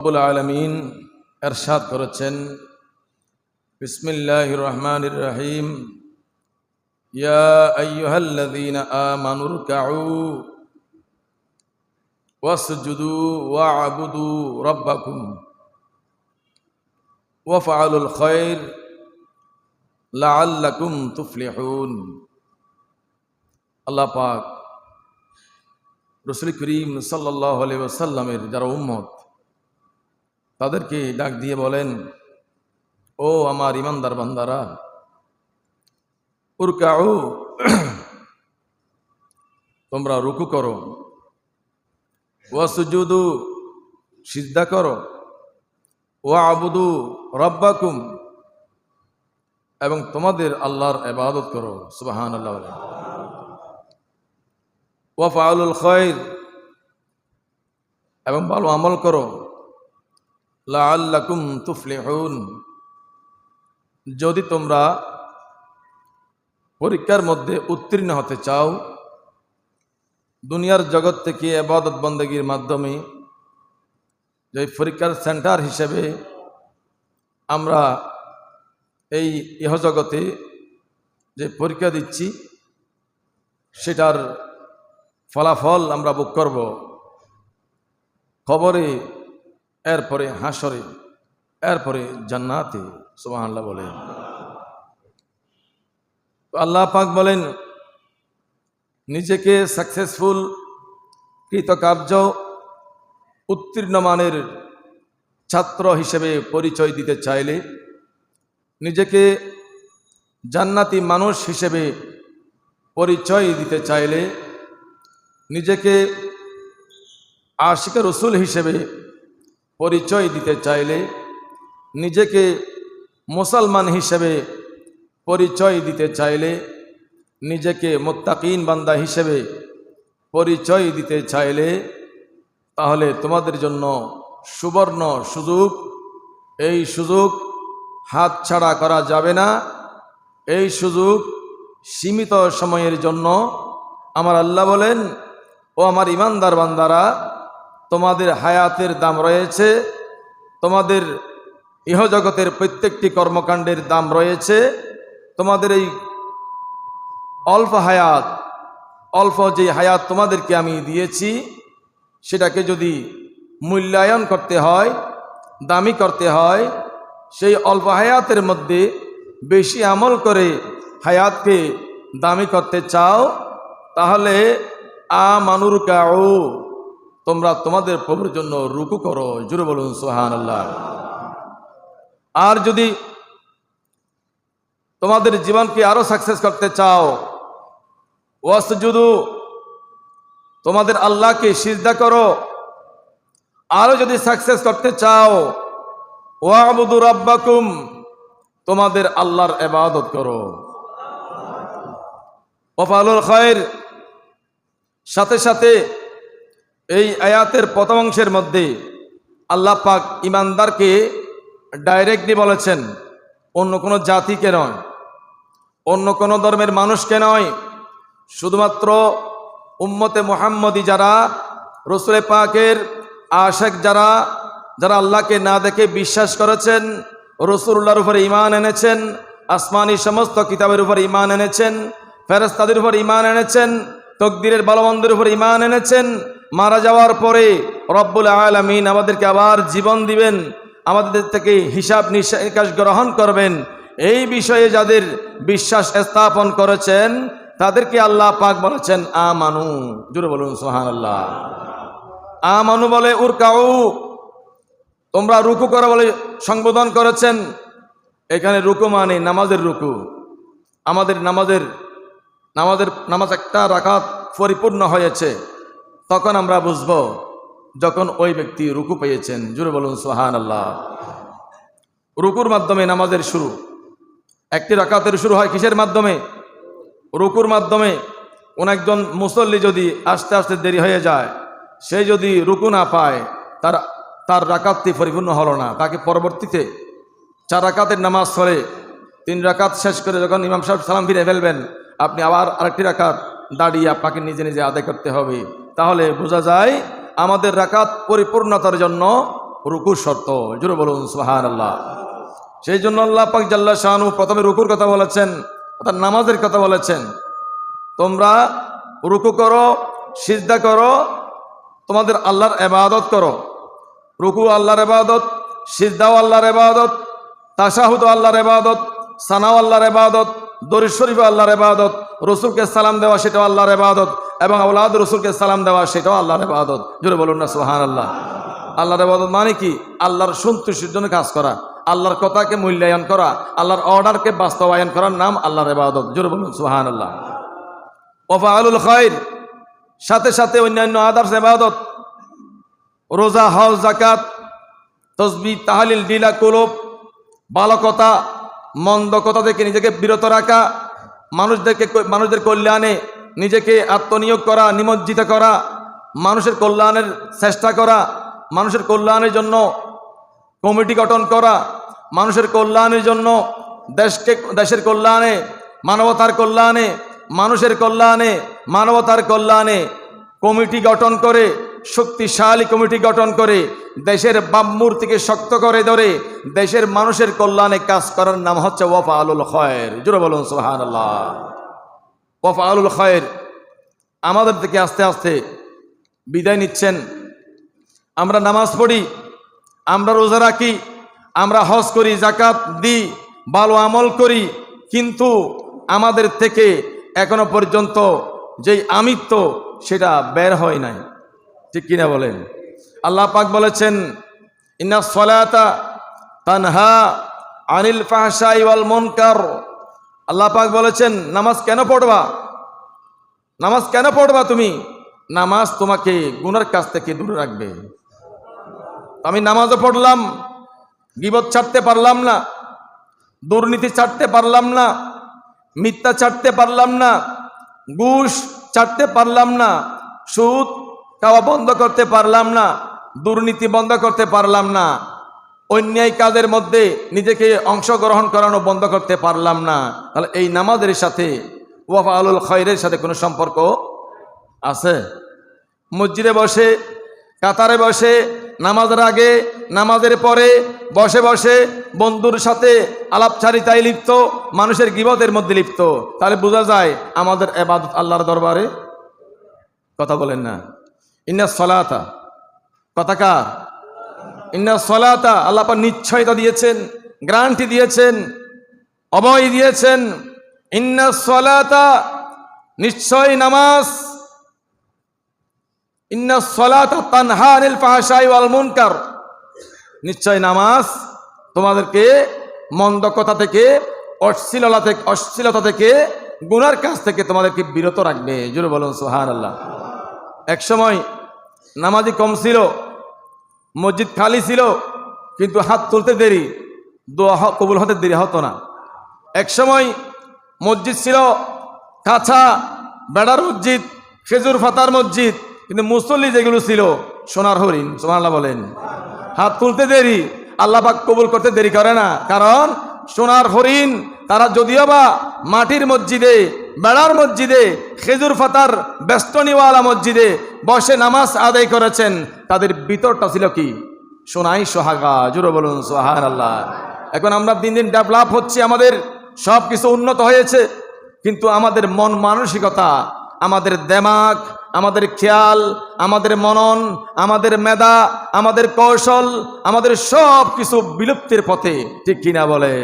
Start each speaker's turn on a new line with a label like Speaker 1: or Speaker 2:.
Speaker 1: রব্বুল আলমিন এরশাদ করেছেন বিসমিল্লাহ রহমান রহিম। ইয়া আইয়ুহাল্লাযীন আমানুর কাউ ওয়াসজুদু ওয়া'বুদু রাব্বাকুম ওয়াফআলুল খায়র লাআল্লাকুম তুফলিহুন। আল্লাহ পাক রসুল করিম সাল্লাল্লাহু আলাইহি ওয়াসাল্লামের, যারা উম্মত তাদেরকে ডাক দিয়ে বলেন, ও আমার ইমানদার বান্দারা, উরকাউ, তোমরা রুকু করো ওয়াসুজুদু সিদ্ধা করো ও আবুদু রব্বাকুম, এবং তোমাদের আল্লাহর এবাদত করো সুবাহান আল্লাহ বলেন। ওয়াফাউল খৈর এবং ভালো আমল করো লাআল্লাকুম তুফলিহুন। যদি তোমরা পরীক্ষার মধ্যে উত্তীর্ণ হতে চাও, দুনিয়ার জগৎ থেকে আবাদত বন্দগীর মাধ্যমে যে পরীক্ষার সেন্টার হিসেবে আমরা এই ইহজগতে যে পরীক্ষা দিচ্ছি, সেটার ফলাফল আমরা বুক করব। খবরে এরপরে হাসরে এরপরে জান্নাতে সুবাহ আল্লাহ বলে তো আল্লাহ পাক বলেন, নিজেকে সাকসেসফুল কৃতকার্য, উত্তীর্ণ মানের ছাত্র হিসেবে পরিচয় দিতে চাইলে, নিজেকে জান্নাতি মানুষ হিসেবে পরিচয় দিতে চাইলে, নিজেকে আশিক রসুল হিসেবে পরিচয় দিতে চাইলে নিজেকে মুসলমান হিসেবে পরিচয় দিতে চাইলে নিজেকে মোত্তাকিন বান্দা হিসেবে পরিচয় দিতে চাইলে তাহলে তোমাদের জন্য সুবর্ণ সুযোগ। এই সুযোগ হাত ছাড়া করা যাবে না। এই সুযোগ সীমিত সময়ের জন্য। আমার আল্লাহ বলেন, ও আমার ইমানদার বান্দারা তোমাদের হায়াতের দাম রয়েছে, তোমাদের ইহজগতের প্রত্যেকটি কর্মকাণ্ডের দাম রয়েছে, তোমাদের এই অল্প হায়াত, অল্প যে হায়াত তোমাদেরকে আমি দিয়েছি, সেটাকে যদি মূল্যায়ন করতে হয়, দামি করতে হয়, সেই অল্প হায়াতের মধ্যে বেশি আমল করে হায়াতকে দামি করতে চাও, তাহলে আ মানুর কাউ তোমরা তোমাদের প্রভুর জন্য রুকু করো জুড়ে বলুন সোহান আল্লাহ আর যদি তোমাদের জীবনকে আরও সাকসেস করতে চাও, ওয়াসজুদু, তোমাদের আল্লাহকে সিজদা করো, আরও যদি সাকসেস করতে চাও, ওয়াবুদু রাব্বাকুম, তোমাদের আল্লাহর এবাদত করো। ওফালুল খায়ের, সাথে সাথে এই আয়াতের প্রথম অংশের মধ্যে আল্লাহ পাক ইমানদারকে ডাইরেক্টলি বলেছেন, অন্য কোনো জাতিকে নয়, অন্য কোনো ধর্মের মানুষকে নয়, শুধুমাত্র উম্মতে মোহাম্মদী যারা, রসুলে পাকের আশেক যারা যারা আল্লাহকে না দেখে বিশ্বাস করেছেন, রসুল্লাহর উপরে ইমান এনেছেন, আসমানি সমস্ত কিতাবের উপর ইমান এনেছেন ফেরস্তাদের উপর ইমান এনেছেন, তকদিরের বলবন্ধের উপর ইমান এনেছেন মারা যাওয়ার পরে রব্বুল আলমিন আমাদেরকে আবার জীবন দিবেন, আমাদের থেকে হিসাব নিকাশ গ্রহণ করবেন। এই বিষয়ে যাদের বিশ্বাস স্থাপন করেছেন, তাদেরকে আল্লাহ পাক বলেছেন আ মানু জুড়ে বলুন সোহান আল্লাহ আ মানু বলে, উরকাউ। তোমরা রুকু করা বলে সংবোধন করেছেন। এখানে রুকু মানে নামাজের রুকু। আমাদের নামাজের নামাজের নামাজ একটা রাখাত পরিপূর্ণ হয়েছে। তখন আমরা বুঝব, যখন ওই ব্যক্তি রুকু পেয়েছেন, জুড়ে বলুন সোহান আল্লাহ রুকুর মাধ্যমে নামাজের শুরু। একটি রাকাতের শুরু হয় কিসের মাধ্যমে? রুকুর মাধ্যমে কোন একজন মুসল্লি যদি আস্তে আস্তে দেরি হয়ে যায়, সে যদি রুকু না পায়, তার তার রাকাতটি পরিপূর্ণ হলো না। তাকে পরবর্তীতে চার রাকাতের নামাজ পড়ে, তিন রাকাত শেষ করে যখন ইমাম সাহেব সালাম ফিরে ফেলবেন, আপনি আবার আরেকটি রাকাত দাঁড়িয়ে আপনাকে নিজে নিজে আদায় করতে হবে। তাহলে বোঝা যায় আমাদের রাকাত পরিপূর্ণতার জন্য রুকুর শর্ত। জোরে বলুন সুহান আল্লাহ সেই জন্য আল্লাহ পাক জাল্লা শাহানু প্রথমে রুকুর কথা বলেছেন অর্থাৎ নামাজের কথা বলেছেন। তোমরা রুকু করো, সিজদা করো, তোমাদের আল্লাহর এবাদত করো। রুকু আল্লাহর এবাদত সিজদাও আল্লাহর এবাদত তাসাহুদ আল্লাহর এবাদত সানাও আল্লাহর এবাদত দরিদ শরীফ আল্লাহর এবাদত রসুলকে সালাম দেওয়া সেটাও আল্লাহর এবাদত এবং আউলাদ রসুলকে সালাম দেওয়া সেটাও আল্লাহর এবাদত জোরে বলুন না সোহান আল্লাহ আল্লাহর এবাদত মানে কি? আল্লাহর সন্তুষ্টির জন্য কাজ করা, আল্লাহর কথাকে মূল্যায়ন করা, আল্লাহর অর্ডারকে বাস্তবায়ন করার নাম আল্লাহর এবাদত জোরে বলুন সোহান আল্লাহ ওফা আলুল খৈর সাথে সাথে অন্যান্য আদার্স এবাদত রোজা, হজ জাকাত তসবি, তাহালিল ডিলা কুলুব, বালকতা মন্দকতা থেকে নিজেকে বিরত রাখা, মানুষদেরকে মানুষদের কল্যাণে নিজেকে আত্মনিয়োগ করা, নিমজ্জিত করা, মানুষের কল্যাণের চেষ্টা করা, মানুষের কল্যাণের জন্য কমিটি গঠন করা, মানুষের কল্যাণের জন্য দেশকে, দেশের কল্যাণে, মানবতার কল্যাণে, মানুষের কল্যাণে, মানবতার কল্যাণে কমিটি গঠন করে, শক্তিশালী কমিটি গঠন করে দেশের বামমূর্তিকে শক্ত করে ধরে দেশের মানুষের কল্যাণে কাজ করার নাম হচ্ছে ওয়াফা আলুল খয়ের। জুড়ে বলুন সোহান ওয়াফা আলুল খয়ের, আমাদের থেকে আস্তে আস্তে বিদায় নিচ্ছেন। আমরা নামাজ পড়ি, আমরা রোজা রাখি, আমরা হজ করি জাকাত দিই, ভালো আমল করি, কিন্তু আমাদের থেকে এখনও পর্যন্ত যেই আমিত্ব, সেটা বের হয় নাই। ঠিক কিনা বলেন? আল্লাহ পাক বলেছেন, ইন্না সলাতা তানহা আনিল ফাহশা ইওয়াল মুনকার। আল্লাহ পাক বলেছেন, নামাজ কেন পড়বা? নামাজ কেন পড়বা তুমি? নামাজ তোমাকে গুনার কাছ থেকে দূরে রাখবে। আমি নামাজও পড়লাম, গিবত ছাড়তে পারলাম না, দুর্নীতি ছাড়তে পারলাম না, মিথ্যা ছাড়তে পারলাম না, ঘুষ ছাড়তে পারলাম না, সুদ খাওয়া বন্ধ করতে পারলাম না দুর্নীতি বন্ধ করতে পারলাম না। অন্যায় কাজের মধ্যে নিজেকে অংশগ্রহণ করানো বন্ধ করতে পারলাম না। তাহলে এই নামাজের সাথে ওয়াফা আলুল খৈরের সাথে কোনো সম্পর্ক আছে? মসজিদে বসে, কাতারে বসে, নামাজের আগে, নামাজের পরে বসে বসে বন্ধুর সাথে আলাপচারিতায় লিপ্ত, মানুষের গিবতের মধ্যে লিপ্ত, তাহলে বোঝা যায় আমাদের এবাদত আল্লাহর দরবারে। কথা বলেন না। ইন্না সলাতা কথাকার। ইন্না সলাতা, আল্লাহ পাক নিশ্চয়তা দিয়েছেন গ্রান্টি দিয়েছেন, অবয় দিয়েছেন। ইন্না সলাতা, নিশ্চয় নামাজ। ইন্না সলাতা তানহা আনিল ফাহশাই ওয়াল মুনকার। নিশ্চয় নামাজ তোমাদেরকে মন্দ কথা থেকে, অশ্লীলতা থেকে অশ্লীলতা থেকে, গুনার কাছ থেকে তোমাদেরকে বিরত রাখবে। জোরে বলুন সোহান আল্লাহ এক সময় নামাজি কম ছিল, মসজিদ খালি ছিল, কিন্তু হাত তুলতে দেরি, দোয়া কবুল হতে দেরি হতো না। এক সময় মসজিদ ছিল কাছা বেড়ার মসজিদ, খেজুর ফাতার মসজিদ, কিন্তু মুসল্লি যেগুলো ছিল, সোনার হরিণ সোনাল্লাহ বলেন। হাত তুলতে দেরি, আল্লাহ পাক কবুল করতে দেরি করে না, কারণ সোনার হরিণ, তারা যদিও বা মাটির মসজিদে বেড়ার মসজিদে খেজুর ফাতার বেষ্টনীওয়ালা মসজিদে বসে নামাজ আদায় করেছেন। তাদের ভিতরটা ছিল কি? সোনাই সোহাগা জুড়ে বলুন সোহান আল্লাহ এখন আমরা দিন দিন ডেভেলপ হচ্ছে, আমাদের সব কিছু উন্নত হয়েছে, কিন্তু আমাদের মন মানসিকতা, আমাদের দেমাগ আমাদের খেয়াল, আমাদের মনন, আমাদের মেধা, আমাদের কৌশল, আমাদের সব কিছু বিলুপ্তির পথে, ঠিক কিনা বলে